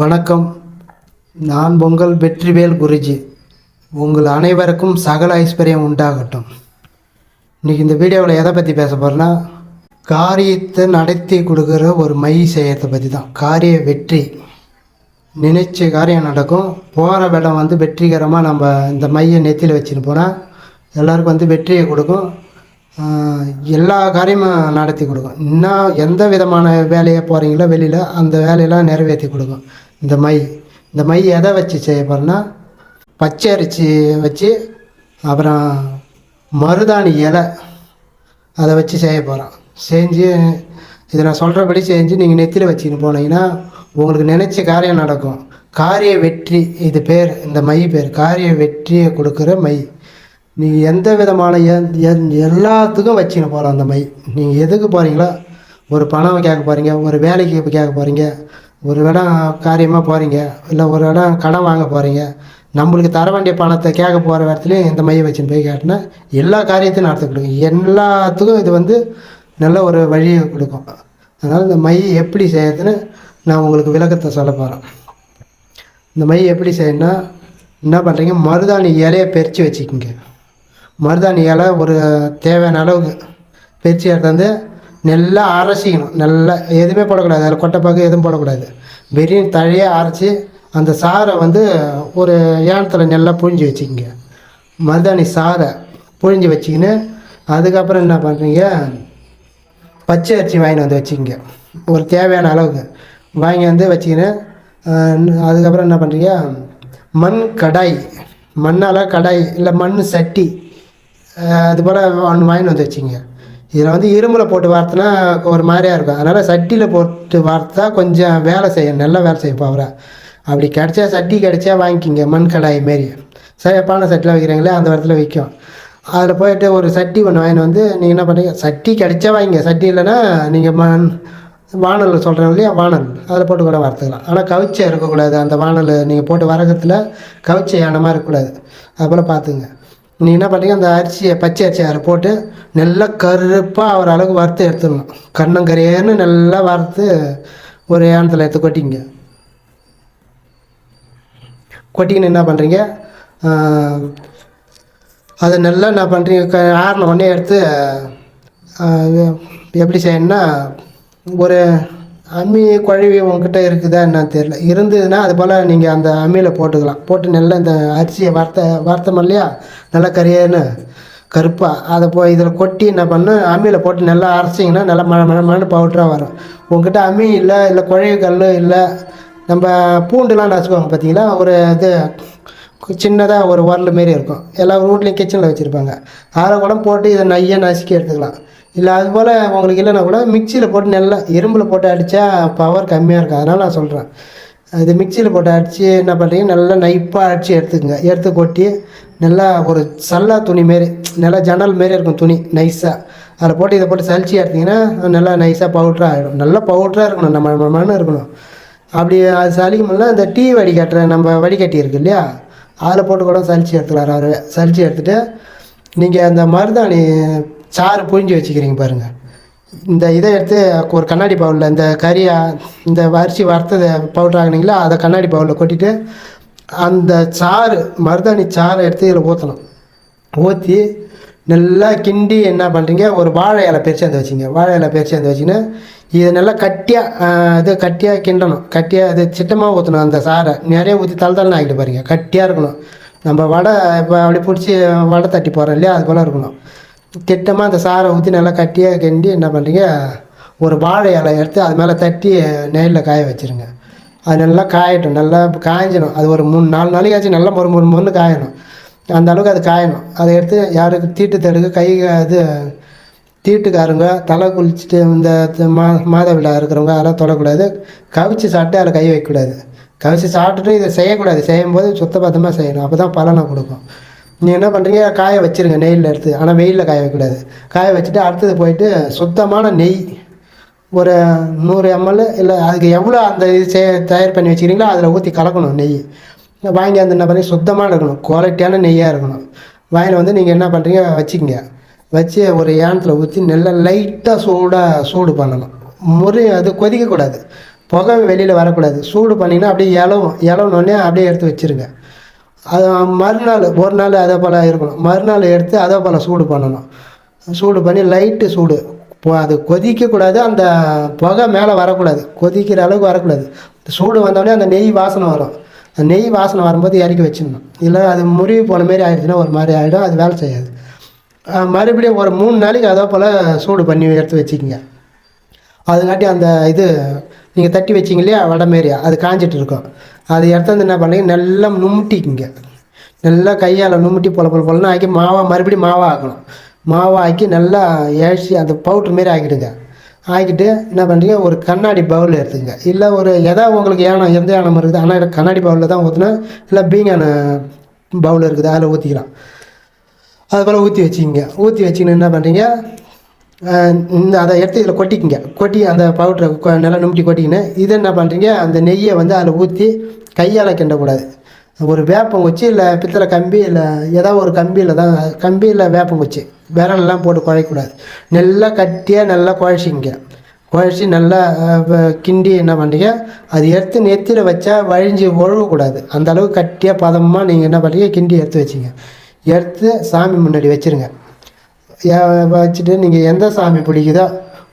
வணக்கம். நான் உங்கள் வெற்றிவேல் குருஜி. உங்கள் அனைவருக்கும் சகல ஐஸ்வர்யம் உண்டாகட்டும். இன்றைக்கி இந்த வீடியோவில் எதை பற்றி பேச போகிறேன்னா காரியத்தை நடத்தி கொடுக்குற ஒரு மை செய்யறதை பற்றி தான் காரிய வெற்றி. நினைச்ச காரியம் நடக்கும். போகிற இடம் வந்து வெற்றிகரமாக நம்ம இந்த மையை நெத்தியில் வச்சுன்னு போனால் எல்லாருக்கும் வந்து வெற்றியை கொடுக்கும். எல்லா காரியமும் நடத்தி கொடுக்கும். இன்னும் எந்த விதமான வேலையை போகிறீங்களோ வெளியில் அந்த வேலையெல்லாம் நிறைவேற்றி கொடுக்கும். இந்த மை இந்த மை எதை வச்சு செய்ய போகிறேன்னா பச்சை அரிசி வச்சு அப்புறம் மருதாணி இலை அதை வச்சு செய்ய போகிறோம் செஞ்சு இதை நான் சொல்கிறபடி செஞ்சு நீங்கள் நெத்தியில் வச்சுன்னு போனீங்கன்னா உங்களுக்கு நினச்ச காரியம் நடக்கும். காரிய வெற்றி இது பேர் இந்த மை பேர் காரிய வெற்றியை கொடுக்குற மை. நீங்கள் எந்த விதமான எ- எ- எல்லாத்துக்கும் வச்சுன்னு போகிறோம் அந்த மை நீங்கள் எதுக்கு போகிறீங்களோ ஒரு பணம் கேட்க போகிறீங்க ஒரு வேலைக்கு கேட்க போகிறீங்க ஒரு இடம் காரியமாக போகிறீங்க இல்லை ஒரு இடம் கடன் வாங்க போகிறீங்க நம்மளுக்கு தர வேண்டிய பணத்தை கேட்க போகிற இடத்துலையும் இந்த மையை வச்சுன்னு போய் கேட்டினா எல்லா காரியத்தையும் நடத்தி கொடுக்கும். எல்லாத்துக்கும் இது வந்து நல்ல ஒரு வழியை கொடுக்கும். அதனால் இந்த மை எப்படி செய்யறதுன்னு நான் உங்களுக்கு விளக்கத்தை சொல்ல போகிறேன் இந்த மை எப்படி செய்யணும்னா என்ன பண்ணுறீங்க மருதாணி இலையை பறித்து வச்சுக்கோங்க. மருதாணி இலை ஒரு தேவையான அளவுக்கு வெச்சு எடுத்து வந்து நல்லா அரைச்சிக்கணும். நல்லா எதுவுமே போடக்கூடாது. அதில் கொட்டைப்பாக்கு எதுவும் போடக்கூடாது. வெறும் தழையாக அரைச்சி அந்த சாறை வந்து ஒரு ஏனத்தில் நல்லா புழிஞ்சு வச்சுக்கிங்க. மருதாணி சாறை புழிஞ்சு வச்சுக்கின்னு அதுக்கப்புறம் என்ன பண்ணுறீங்க? பச்சை அரிசி வாங்கிட்டு வந்து வச்சுக்கிங்க. ஒரு தேவையான அளவுக்கு. வாங்கி வந்து வச்சுக்கின்னு அதுக்கப்புறம் என்ன பண்ணுறீங்க? மண் கடாய். மண்ணால் கடாய் இல்லை மண் சட்டி அது போல் ஒன்று வாங்கிட்டு வந்து வச்சுங்க இதில் வந்து இரும்பில் போட்டு வார்த்தனா ஒரு மாதிரியாக இருக்கும். அதனால் சட்டியில் போட்டு வார்த்தா கொஞ்சம் வேலை செய்யும். நல்லா வேலை செய்யும் பவரா அப்படி கிடச்சா சட்டி கிடைச்சா வாங்கிக்கிங்க. மண் கடாய் மாரி. சேப்பான சட்டியில் வைக்கிறாங்களே அந்த இடத்துல விற்கும் அதில் போயிட்டு ஒரு சட்டி ஒன்று வாங்கிட்டு வந்து நீங்கள் என்ன பண்ணுறீங்க சட்டி கிடச்சா வாங்கிங்க. சட்டி இல்லைன்னா நீங்கள் மண் வானல் சொல்கிறோம் இல்லையா வானல். அதில் போட்டு கூட வறுத்துக்கலாம் ஆனால் கவிச்சை இருக்கக்கூடாது. அந்த வானல் நீங்கள் போட்டு வரகத்தில் கவிச்சை யானமாக இருக்கக்கூடாது. அதுபோல் பார்த்துங்க. நீங்கள் என்ன பண்ணுறீங்க அந்த அரிசியை பச்சை அரிசி அதில் போட்டு நல்லா கருப்பாக ஒரு அளவுக்கு வறுத்து எடுத்துடணும். கண்ணங்கரையேன்னு நல்லா வறுத்து ஒரு ஏனத்தில் எடுத்து கொட்டிங்க. கொட்டிக்கின்னு என்ன பண்ணுறீங்க அதை நல்லா என்ன பண்ணுறீங்க க ஆறின உடனே எடுத்து எப்படி செய்யணும்னா ஒரு அம்மி குழவி உங்ககிட்ட இருக்குதா என்னன்னு தெரியல. இருந்ததுன்னா அது போல் நீங்கள் அந்த அம்மியில் போட்டுக்கலாம். போட்டு நல்லா இந்த அரிசியை வறுத்த வறுத்தோம் இல்லையா? நல்லா கரியான்னு கருப்பாக அதை போய் இதில் கொட்டி என்ன பண்ணு அம்மியில் போட்டு நல்லா அரைச்சிங்கன்னா நல்லா மழை மழை மழை பவுட்ராக வரும். உங்ககிட்ட அம்மி இல்லை இல்லை குழவி கல் இல்லை. நம்ம பூண்டுலாம் நசுக்குவாங்க பார்த்தீங்களா? ஒரு இது சின்னதாக ஒரு உரல் மாரி இருக்கும். எல்லா வீட்லேயும் கிச்சனில் வச்சுருப்பாங்க. அதை குடம் போட்டு இதை நையாக நசுக்கி எடுத்துக்கலாம். இல்லை அதுபோல் உங்களுக்கு இல்லைன்னா கூட மிக்சியில் போட்டு நல்லா இரும்பில் போட்டு அடித்தா பவர் கம்மியாக இருக்கும். அதனால் நான் சொல்கிறேன் இது மிக்சியில் போட்டு அடித்து என்ன பண்ணுறீங்க நல்லா நைப்பாக அடித்து எடுத்துக்கங்க. எடுத்து கொட்டி நல்லா ஒரு சல்லா துணி மாரி நல்லா ஜன்னல் மாரி இருக்கும் துணி நைஸாக அதில் போட்டு இதை போட்டு சலிச்சு எடுத்தீங்கன்னா நல்லா நைஸாக பவுட்ராக ஆகிடும் நல்லா பவுட்ராக இருக்கணும். நம்ம நம்ம மண்ணு இருக்கணும். அப்படி அது சலிக்கும்போது இந்த டீ வடிகட்டுற நம்ம வடிகட்டி இருக்கு இல்லையா? அதில் போட்டு கூட சலிச்சு எடுத்துக்கலாம். அவர் சலிச்சு எடுத்துகிட்டு நீங்கள் அந்த மருதாணி சாறு புழிஞ்சு வச்சுக்கிறீங்க பாருங்கள் இந்த இதை எடுத்து ஒரு கண்ணாடி பவுலில் இந்த கறியா இந்த அரிசி வறுத்ததை பவுடர் ஆகினீங்களா அதை கண்ணாடி பவுலில் கொட்டிட்டு அந்த சாறு மருதாணி சாறை எடுத்து இதில் ஊற்றணும் ஊற்றி நல்லா கிண்டி என்ன பண்ணுறீங்க ஒரு வாழை இலை பெருசாந்து வச்சுங்க. வாழை இலை பெருசாந்து வச்சுன்னு இதை நல்லா கட்டியாக இது கட்டியாக கிண்டணும். கட்டியாக இது சிட்டமாக ஊற்றணும் அந்த சாறை. நிறைய ஊற்றி தலை தலைன்னு ஆகிட்டு பாருங்க. கட்டியாக இருக்கணும். நம்ம வடை இப்போ அப்படி பிடிச்சி வடை தட்டி போகிறோம் இல்லையா அது போல் இருக்கணும். திட்டமாக அந்த சாறை ஊற்றி நல்லா கட்டியாக கிண்டி என்ன பண்ணுறீங்க ஒரு வாழை இலை எடுத்து அது மேலே தட்டி நெல்லில் காய வச்சுருங்க. அது நல்லா காயட்டும். நல்லா காய்ஞ்சிடும் அது ஒரு மூணு நாலு நாளைக்காச்சும் நல்லா மொறு மொறு மொறுன்னு காயணும். அந்த அளவுக்கு அது காயணும். அதை எடுத்து யாருக்கு தீட்டு தடுக்க கை இது தீட்டுக்காரங்க தலை குளிச்சுட்டு இந்த மா மாதவிழா இருக்கிறவங்க அதெல்லாம் தொடக்கூடாது. கவிச்சு சாப்பிட்டு அதில் கை வைக்கக்கூடாது. கவிச்சு சாப்பிட்டுட்டு இதை செய்யக்கூடாது. செய்யும்போது சுத்தபத்தமாக செய்யணும். அப்போ தான் பலனை கொடுக்கும். நீங்கள் என்ன பண்ணுறீங்க காய வச்சிருங்க நெய்யில் எடுத்து. ஆனால் வெயிலில் காய வைக்கக்கூடாது. காய வச்சுட்டு அடுத்தது போயிட்டு சுத்தமான நெய். ஒரு நூறு எம்எல் இல்லை அதுக்கு எவ்வளோ அந்த இது சே தயார் பண்ணி வச்சுக்கிறீங்களோ அதில் ஊற்றி கலக்கணும் நெய். வாங்கி அந்த என்ன பண்ணி சுத்தமாக இருக்கணும். குவாலிட்டியான நெய்யாக இருக்கணும். வாயில் வந்து நீங்கள் என்ன பண்ணுறீங்க வச்சுக்கோங்க. வச்சு ஒரு ஏனத்தில் ஊற்றி நல்லா லைட்டாக சூடாக சூடு பண்ணணும். முறி அது கொதிக்கக்கூடாது. புகை வெளியில் வரக்கூடாது. சூடு பண்ணிங்கன்னா அப்படியே இலவும் இலவுனோடனே அப்படியே எடுத்து வச்சிருங்க. அது மறுநாள் ஒரு நாள் அதே போல் இருக்கணும். மறுநாள் எடுத்து அதே போல் சூடு பண்ணணும். சூடு பண்ணி லைட்டு சூடு. இப்போ அது கொதிக்கக்கூடாது அந்த புகை மேலே வரக்கூடாது. கொதிக்கிற அளவுக்கு வரக்கூடாது. சூடு வந்தோடனே அந்த நெய் வாசனை வரும். அந்த நெய் வாசனை வரும்போது இறக்கி வச்சிடணும். இல்லை அது முறிவு போன மாரி ஆயிடுச்சுன்னா ஒரு மாதிரி ஆகிடும் அது வேலை செய்யாது. மறுபடியும் ஒரு மூணு நாளைக்கு அதே போல் சூடு பண்ணி எடுத்து வச்சுக்கிங்க. அதுக்காட்டி அந்த இது நீங்கள் தட்டி வச்சிங்க இல்லையா வடை மாரி அது காஞ்சிட்டு இருக்கும். அது எடுத்து வந்து என்ன பண்ணுறீங்க நல்லா நுமுட்டிக்குங்க. நல்லா கையால் நுமுட்டி பொல பொல பொலன்னு ஆக்கி மாவா மறுபடியும் மாவா ஆக்கணும். மாவா ஆக்கி நல்லா ஏழ்ச்சி அந்த பவுட்ரு மாரி ஆக்கிடுங்க. ஆக்கிட்டு என்ன பண்ணுறீங்க ஒரு கண்ணாடி பவுல் எடுத்துங்க இல்லை ஒரு எதா உங்களுக்கு ஏனம் எந்த ஏனம் இருக்குது ஆனால் கண்ணாடி பவுலில் தான் ஊற்றினா இல்லை பீங்கான பவுல் இருக்குது அதில் ஊற்றிக்கலாம் அது போல் ஊற்றி வச்சுக்கிங்க. ஊற்றி வச்சிங்கன்னு என்ன பண்ணுறீங்க இந்த அதை எடுத்து இதில் கொட்டிக்கிங்க. கொட்டி அந்த பவுட்ரை நல்லா நுமிட்டி கொட்டிக்கின்னு இதை என்ன பண்ணுறீங்க அந்த நெய்யை வந்து அதில் ஊற்றி கையால் கிண்டக்கூடாது. ஒரு வேப்பங்குச்சி இல்லை பித்தளை கம்பி இல்லை ஏதாவது ஒரு கம்பியில் தான் கம்பி இல்லை வேப்பங்குச்சி. விரலெல்லாம் போட்டு குழைக்கூடாது நல்லா கட்டியாக நல்லா குழச்சிங்க குழச்சி நல்லா கிண்டி என்ன பண்ணுறீங்க அது எடுத்து நெத்தியில் வச்சா வழிஞ்சு ஒழுகக்கூடாது. அந்த அளவுக்கு கட்டியாக பதமாக நீங்கள் என்ன பண்ணுறீங்க கிண்டி எடுத்து வச்சிங்க. எடுத்து சாமி முன்னாடி வச்சுருங்க. வச்சுட்டு நீங்கள் எந்த சாமி பிடிக்குதோ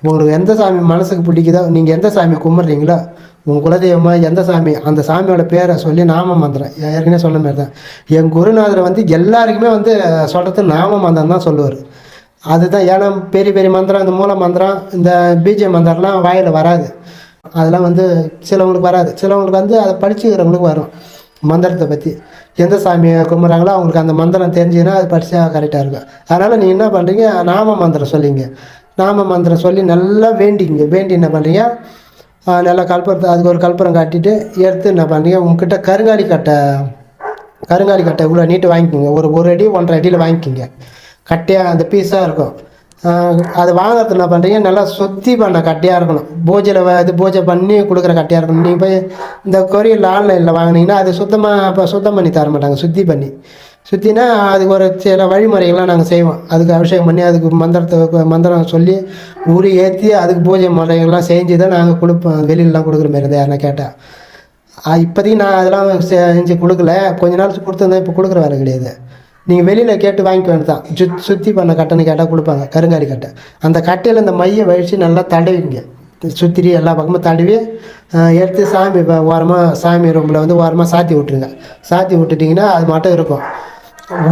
உங்களுக்கு எந்த சாமி மனசுக்கு பிடிக்குதோ நீங்கள் எந்த சாமி கும்பிட்றீங்களோ உங்கள் குலதெய்வமாக எந்த சாமி அந்த சாமியோட பேரை சொல்லி நாம மந்திரம். ஏற்கனவே சொன்ன மாதிரி தான். என் குருநாதர் வந்து எல்லாருக்குமே வந்து சொல்கிறது நாம மந்திரம் தான் சொல்லுவார். அதுதான் ஏன்னா பெரிய பெரிய மந்திரம் இந்த மூல மந்திரம் இந்த பிஜே மந்திரம்லாம் வாயில் வராது. அதெல்லாம் வந்து சிலவங்களுக்கு வராது. சிலவங்களுக்கு வந்து அதை படிச்சுக்கிறவங்களுக்கு வரும். மந்திரத்தை பற்றி எந்த சாமியை கும்பிட்றாங்களோ அவங்களுக்கு அந்த மந்திரம் தெரிஞ்சுன்னா அது படித்தா கரெக்டாக இருக்கும். அதனால் நீங்கள் என்ன பண்ணுறீங்க நாம மந்திரம் சொல்லிங்க. நாம மந்திரம் சொல்லி நல்லா வேண்டிங்க. வேண்டி என்ன பண்ணுறீங்க நல்லா கல்புரத்தை அதுக்கு ஒரு கல்புரம் காட்டிட்டு எடுத்து என்ன பண்ணுறீங்க உங்ககிட்ட கருங்காலி கட்டை கருங்காலி கட்டை இவ்வளோ நீட்டு வாங்கிக்கோங்க. ஒரு ஒரு அடி ஒன்றரை அடியில் வாங்கிக்கோங்க. கட்டையாக அந்த பீஸாக இருக்கும். அது வாங்கிறது என்ன பண்ணுறீங்க நல்லா சுத்தி பண்ண கட்டையாக இருக்கணும். பூஜையில் இது பூஜை பண்ணி கொடுக்குற கட்டையாக இருக்கணும். நீங்கள் போய் இந்த கொரியல் ஆன்லைனில் வாங்கினீங்கன்னா அது சுத்தமாக இப்போ சுத்தம் பண்ணி தர மாட்டாங்க சுத்தி பண்ணி. சுற்றினா அதுக்கு ஒரு சில வழிமுறைகள்லாம் நாங்கள் செய்வோம். அதுக்கு அபிஷேகம் பண்ணி அதுக்கு மந்திரத்தை மந்திரம் சொல்லி உரி ஏற்றி அதுக்கு பூஜை முறைகள்லாம் செஞ்சு தான் நாங்கள் கொடுப்போம். வெளியிலலாம் கொடுக்குற மாதிரி இருந்தால் யாருன்னா கேட்டால் இப்போதைக்கு நான் அதெல்லாம் செஞ்சு கொடுக்கல. கொஞ்ச நாள் கொடுத்துருந்தேன் இப்போ கொடுக்குற வேலை கிடையாது. நீங்கள் வெளியில் கேட்டு வாங்கிக்க வேண்டியதான் சுத் சுற்றி பண்ண கட்டைன்னு கேட்டால் கொடுப்பாங்க. கருங்காலி கட்டை. அந்த கட்டையில் இந்த மையை வழித்து நல்லா தடவிங்க சுற்றி எல்லா பக்கமும் தடவி எடுத்து சாமி இப்போ ஓரமாக சாமி ரூமில் வந்து ஓரமாக சாத்தி விட்ருங்க சாத்தி விட்டுட்டிங்கன்னா அது மட்டும் இருக்கும்.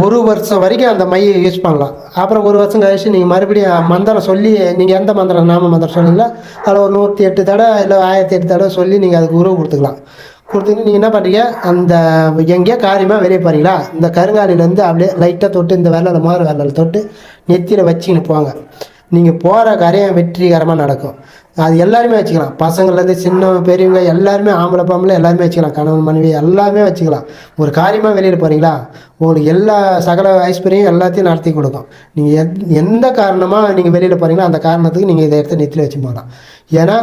ஒரு வருஷம் வரைக்கும் அந்த மையை யூஸ் பண்ணலாம். அப்புறம் ஒரு வருஷம் கழிச்சு நீங்கள் மறுபடியும் மந்திரம் சொல்லி நீங்கள் எந்த மந்திரம் நாம மந்திரம் சொன்னீங்களோ அதில் ஒரு நூற்றி எட்டு தடவை இல்லை ஆயிரத்தி எட்டு தடவை சொல்லி நீங்கள் அதுக்கு உறவு கொடுத்துக்கலாம். கொடுத்துட்டு நீங்கள் என்ன பண்ணுறீங்க அந்த எங்கேயோ காரியமாக வெளியே போகிறீங்களா இந்த கருங்காலிலேருந்து அப்படியே லைட்டாக தொட்டு இந்த வெள்ளல மோதிர வெள்ளல தொட்டு நெத்தியில் வச்சுக்கின்னு போங்க. நீங்கள் போகிற காரியம் வெற்றிகரமாக நடக்கும். அது எல்லாருமே வச்சுக்கலாம். பசங்கள்லேருந்து சின்ன பெரியவங்க எல்லாருமே ஆம்பளை பாம்பளை எல்லாருமே வச்சுக்கலாம். கணவன் மனைவி எல்லாமே வச்சுக்கலாம். ஒரு காரியமாக வெளியில் போகிறீங்களா உங்களுக்கு எல்லா சகல ஐஸ்வர்யம் எல்லாத்தையும் நடத்தி கொடுக்கும். நீங்கள் எந்த காரணமாக நீங்கள் வெளியில் போகிறீங்களோ அந்த காரணத்துக்கு நீங்கள் இதை எடுத்து நெத்தியில் வச்சு போகலாம். ஏன்னா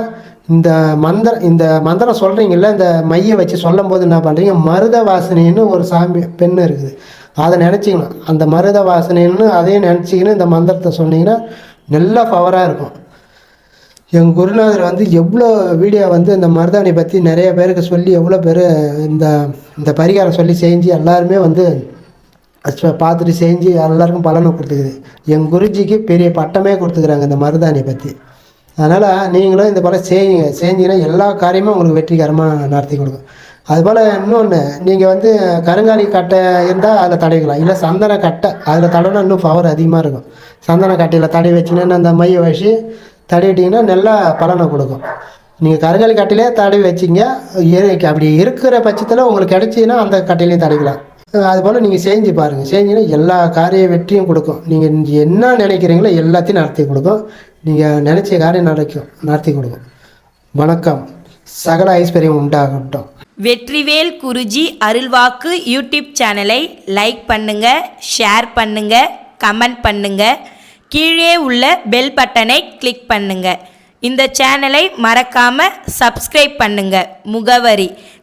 இந்த மந்திரம் இந்த மந்திரம் சொல்கிறீங்கல்ல இந்த மையை வச்சு சொல்லும் போது என்ன பண்ணுறீங்க மருத வாசனைன்னு ஒரு சாமி பெண் இருக்குது. அதை நினச்சிக்கணும். அந்த மருத வாசனைன்னு அதையும் நினச்சிக்கின்னு இந்த மந்திரத்தை சொன்னீங்கன்னா நல்லா பவராக இருக்கும். எங்கள் குருநாதர் வந்து எவ்வளோ வீடியோ வந்து இந்த மருதாணி பற்றி நிறைய பேருக்கு சொல்லி எவ்வளோ பேர் இந்த இந்த பரிகாரம் சொல்லி செஞ்சு எல்லாருமே வந்து பார்த்துட்டு செஞ்சு எல்லாருக்கும் பலனை கொடுத்துக்குது. எங்கள் குருஜிக்கு பெரிய பட்டமே கொடுத்துக்குறாங்க இந்த மருதாணியை பற்றி அதனால் நீங்களும் இந்த போல் செய்யுங்க. செஞ்சீங்கன்னா எல்லா காரியமும் உங்களுக்கு வெற்றிகரமாக நடத்தி கொடுக்கும். அதுபோல் இன்னொன்று நீங்கள் வந்து கருங்காலி கட்டை இருந்தால் அதில் தடவிக்கலாம். இல்லை சந்தன கட்டை அதில் தடவினா இன்னும் பவர் அதிகமாக இருக்கும். சந்தன கட்டையில் தடவி வச்சிங்கன்னா அந்த மையை வச்சு தடவிட்டிங்கன்னா நல்லா பலனை கொடுக்கும். நீங்கள் கருங்காலி கட்டையிலே தடவி வச்சிங்க அப்படி இருக்கிற பட்சத்தில் உங்களுக்கு கிடச்சிங்கன்னா அந்த கட்டையிலையும் தடவிக்கலாம். அதுபோல் நீங்கள் செஞ்சு பாருங்கள் செஞ்சீங்கன்னா எல்லா காரிய வெற்றியும் கொடுக்கும். நீங்கள் என்ன நினைக்கிறீங்களோ எல்லாத்தையும் நடத்தி கொடுக்கும். நீங்கள் நினச்ச காரியம் நடக்கும் நடத்தி கொடுக்கும். வணக்கம். சகல ஐஸ்வர்யம் உண்டாகட்டும். வெற்றிவேல் குருஜி அருள்வாக்கு யூடியூப் சேனலை லைக் பண்ணுங்க ஷேர் பண்ணுங்க கமெண்ட் பண்ணுங்க. கீழே உள்ள பெல் பட்டனை கிளிக் பண்ணுங்க. இந்த சேனலை மறக்காம சப்ஸ்கிரைப் பண்ணுங்க. முகவரி